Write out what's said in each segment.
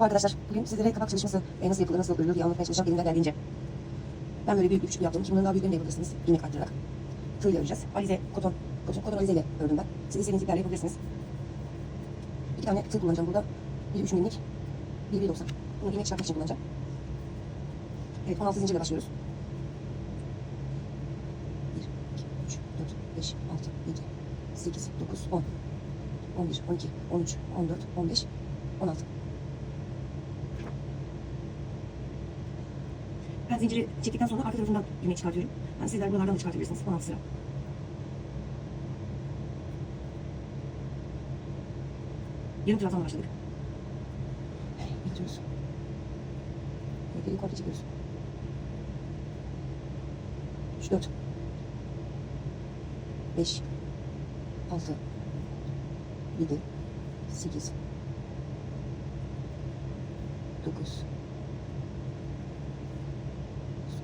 Arkadaşlar bugün sizlere kabak çalışması e, nasıl yapılır, nasıl örülür diye anlatmaya çalışacağım elimden geldiğince. Ben böyle büyük bir küçük yaptım. Şimdi bunların daha büyüklerini de yapabilirsiniz. İlmek arttırarak. Tığıyla öreceğiz. Alize, koton, koton, koton alize ile ördüm ben. Siz istediğiniz iplerle yapabilirsiniz. İki tane tığ kullanacağım burada. Biri 3 milimlik, biri 1.90. Bunu ilmek çıkartmak için kullanacağım. Evet 16 zincirle başlıyoruz. 1, 2, 3, 4, 5, 6, 7, 8, 9, 10, 11, 12, 13, 14, 15, 16. zinciri çektikten sonra arka tarafından ilmek çıkartıyorum. Yani sizler buralardan da çıkartabilirsiniz. 16 sıra. Yarım trabzanla başladık. Bitiriyoruz. Geri yukarı çekiyoruz. 3, 4, 5, 6, 7, 8, 9,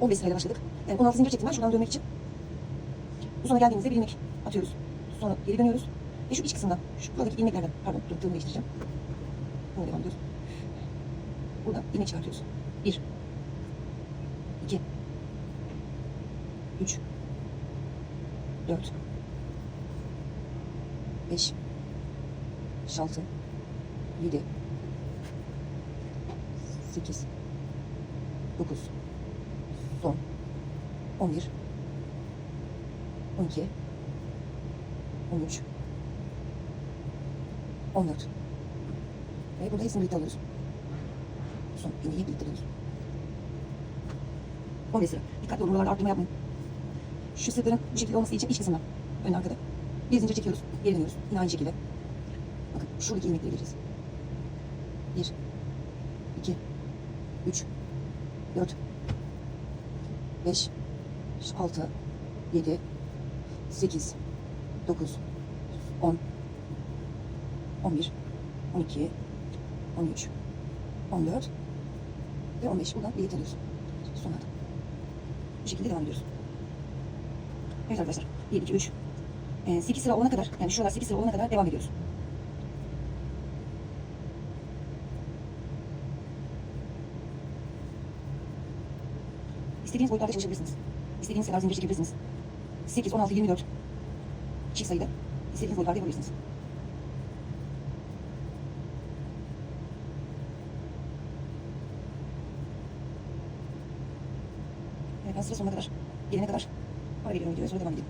15 sırayla başladık. Yani 16 zincir çektim ben şuradan dönmek için. Bu sona geldiğimizde bir ilmek atıyoruz. Sonra geri dönüyoruz. Ve şu iç kısımdan, şu buradaki ilmeklerden, pardon dur tığımı değiştireceğim. Bunu devam ediyoruz. Buradan ilmek çıkartıyoruz. 1, 2, 3, 4, 5, 6, 7, 8, 9, son, 11, 12, 13, 14. Ve burada hepsini birlikte alıyoruz. Son ilmeği birlikte alıyoruz. 15 sıra. Dikkatli olun buralarda arttırma yapmayın. Şu sırtların bu şekilde olması için iç kısımdan. Ön arkada. Bir zincir çekiyoruz. Geri dönüyoruz. Yine aynı şekilde. Bakın şuradaki ilmekleri gireceğiz. 1 2 3 4 5 6 7 8 9 10 11 12 13 14 ve 15 buradan birlikte alıyoruz. Son adım. Bu şekilde devam ediyoruz. Evet arkadaşlar. 1, 2, 3. 8 sıra olana kadar, yani şuralar 8 sıra olana kadar devam ediyoruz. İstediğiniz boyutlarda çalışabilirsiniz. İstediğiniz kadar zincir çekebilirsiniz. 8, 16, 24 çift sayıda istediğiniz boyutlarda yapabilirsiniz. Evet, ben sıra sonuna kadar, gelene kadar ara veriyorum videoya sonra devam edeyim.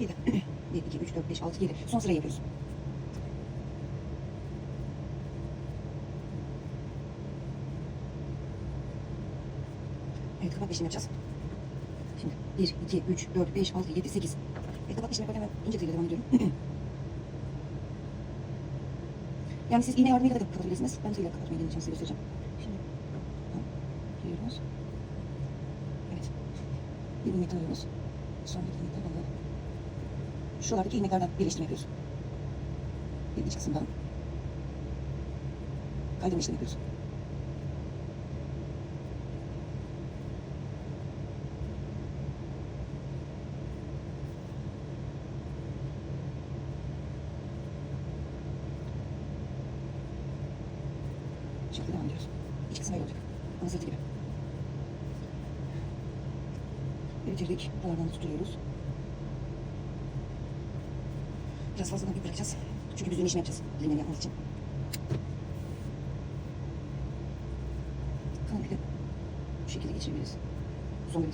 6, 7. 1, 2, 3, 4, 5, 6, 7. Son sırayı yapıyoruz. Evet kapak işlemi yapacağız. Şimdi 1, 2, 3, 4, 5, 6, 7, 8. Evet kapak işlemi yaparken ben ince tığla devam ediyorum. yani siz iğne yardımıyla da kapatabilirsiniz. Ben tığla kapatmayı deneyeceğim size göstereceğim. Giriyoruz. Evet. Bir metre alıyoruz. Sonra bir metre alalım. Şuralardaki ilmeklerden birleştirme yapıyoruz. Bir iç kısımdan. Kaydırma işlemi yapıyoruz. Şekilde devam ediyoruz. İç kısmı öyle olacak. Ana sırtı gibi. Bitirdik. Buralardan da tutturuyoruz. Biraz fazladan bir bırakacağız. Çünkü biz işini yapacağız. Dilimleri yapmak için. Bu şekilde geçirebiliriz. Son bir,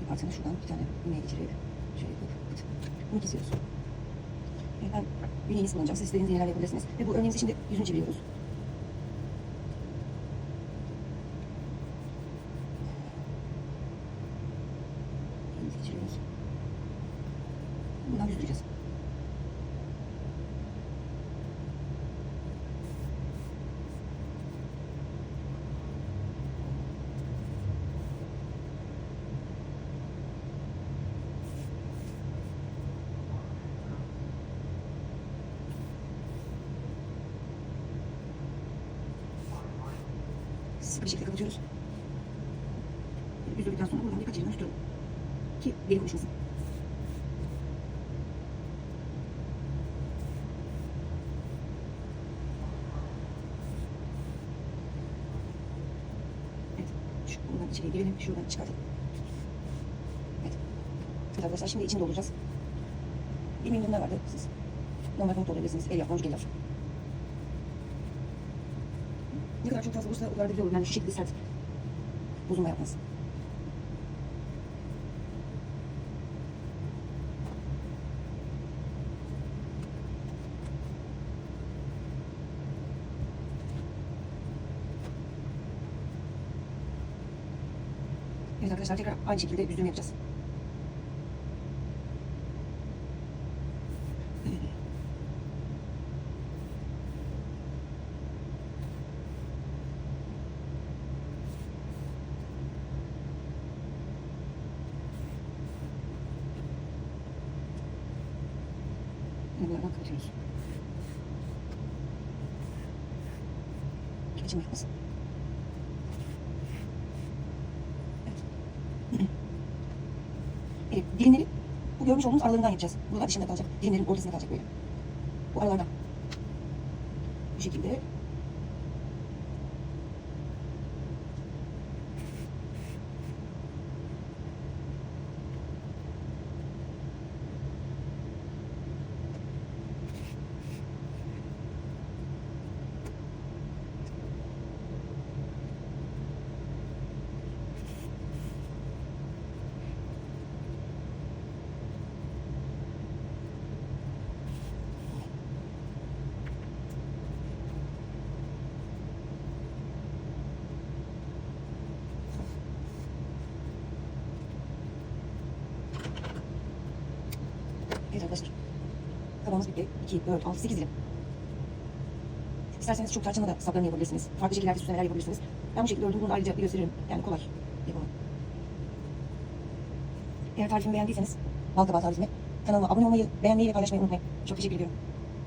bir parçanı şuradan bir tane iğneye geçirip şöyle yapıp pıt. bunu kesiyoruz. Evet, ben iğneyi kullanacağım. Siz istediğiniz iğnelerle yapabilirsiniz. Ve bu örneğimizi şimdi yüzünü çeviriyoruz. Elimizi geçiriyoruz. Buradan bir şekilde kapatıyoruz. Yüzdürdükten sonra buradan birkaç yerinden tutuyorum. Ki deli konuşmasın. Evet. Şu, buradan içeriye girelim. Şuradan çıkartalım. Evet. Evet arkadaşlar şimdi içini dolduracağız. Bilmiyorum bunlar vardı. Siz normal pamuk doldurabilirsiniz. El yapma, gelir. Ne kadar çok fazla olursa o kadar da güzel olur. Yani şekilde sert. Bozulma yapmaz. Evet arkadaşlar tekrar aynı şekilde yüzümü yapacağız. Yine bunlardan kapatıyoruz. Geçim yapmasın. Evet. Evet, dilimleri bu görmüş olduğunuz aralarından yapacağız. Buralar dışında kalacak. Dilimlerin ortasında kalacak böyle. Bu aralardan. Bu şekilde. Evet arkadaşlar. Bitti. 2, 4, 6, 8 dilim. İsterseniz çok tarçınla da saplarını yapabilirsiniz. Farklı şekillerde süslemeler yapabilirsiniz. Ben bu şekilde ördüm. Bunu da ayrıca bir gösteririm. Yani kolay. Yapalım. Eğer tarifimi beğendiyseniz, bal kabağı tarifimi, kanalıma abone olmayı, beğenmeyi ve paylaşmayı unutmayın. Çok teşekkür ediyorum.